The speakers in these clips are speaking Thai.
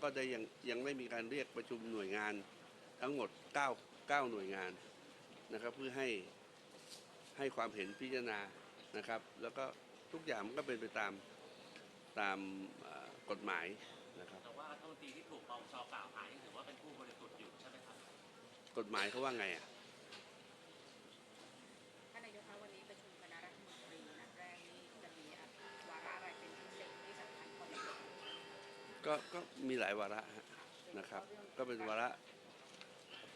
แล้วก็ได้ยังยังไม่มีการเรียกประชุมหน่วยงานทั้งหมด 9 9 หน่วยงานนะครับ เพื่อให้ให้ความเห็นพิจารณานะครับ แล้วก็ทุกอย่างมันก็เป็นไปตามตามเอ่อกฎหมายนะครับแต่ว่ารัฐมนตรีที่ถูกปปชกล่าวหายังถือว่าเป็นผู้บริสุทธิ์อยู่ใช่ไหมครับ กฎหมายเขาว่าไงอะ ท่านนายกคะวันนี้ประชุมคณะรัฐมนตรีนัดแรกนี้จะมีวาระอะไรเป็นพิเศษที่สำคัญก่อนเลย ก็ก็มีหลายวาระฮะนะครับ ก็เป็นวาระ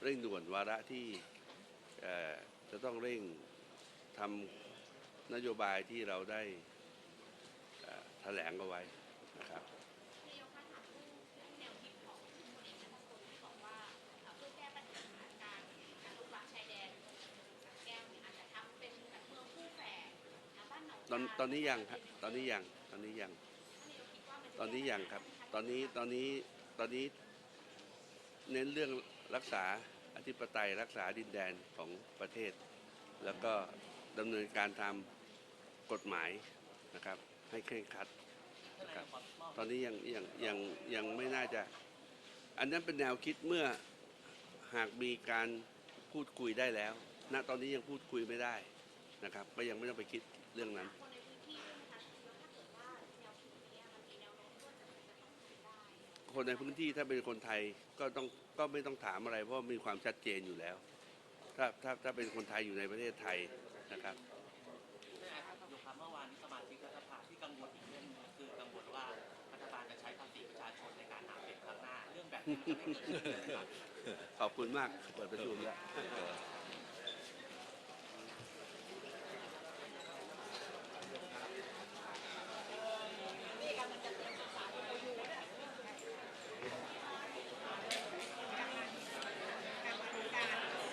เร่งด่วนวาระที่เอ่อจะต้องเร่งทำนโยบายที่เราได้เอ่อแถลงเอาไว้นะครับนายกคะถามเรื่องแนวคิดของพลเอกนัทพลที่บอกว่าเอ่อเพื่อแก้ปัญหาการการลุกล้ำชายแดนสระแก้วเนี่ยอาจจะทำเป็นแบบเมืองคู่แฝดนะบ้านหนองตอนจาตอนนี้ยังครับตอนนี้ยังตอนนี้ยัง ตอนนี้ยังครับ ตอนนี้ตอนนี้ตอนนี้เน้นเรื่องรักษาอธิปไตยรักษาดินแดนของประเทศ แล้วก็ดำเนินการตากฎหมายนะครับ ให้เคร่งครัดนนายกมอบตอนนี้ยังยังยังยังไม่น่าจะ อันนั้นเป็นแนวคิดเมื่อหากมีการพูดคุยได้แล้วณตอนนี้ยังพูดคุยไม่ได้นะครับ ก็ยังไม่ต้องไปคิดเรื่องนั้น คนในพื้นที่ถ้าเป็นคนไทยก็ต้องก็ไม่ต้องถามอะไร เพราะมีความชัดเจนอยู่แล้ว ถ้าถ้าถ้าเป็นคนไทยอยู่ในประเทศไทยนะครับท่านนายกครับเมื่อวานนี้สมาชิกรัฐสภาที่กังวลอีกเรื่องหนึงคือกังวลว่ารัฐบาลจะใช้ภาษีประชาชนในการหาเสียงครั้งหน้า เรื่องแบบนี้มันจะไม่เกิดขึ้นเลยครับขอบคุณมากเปิดประชุมแล้วท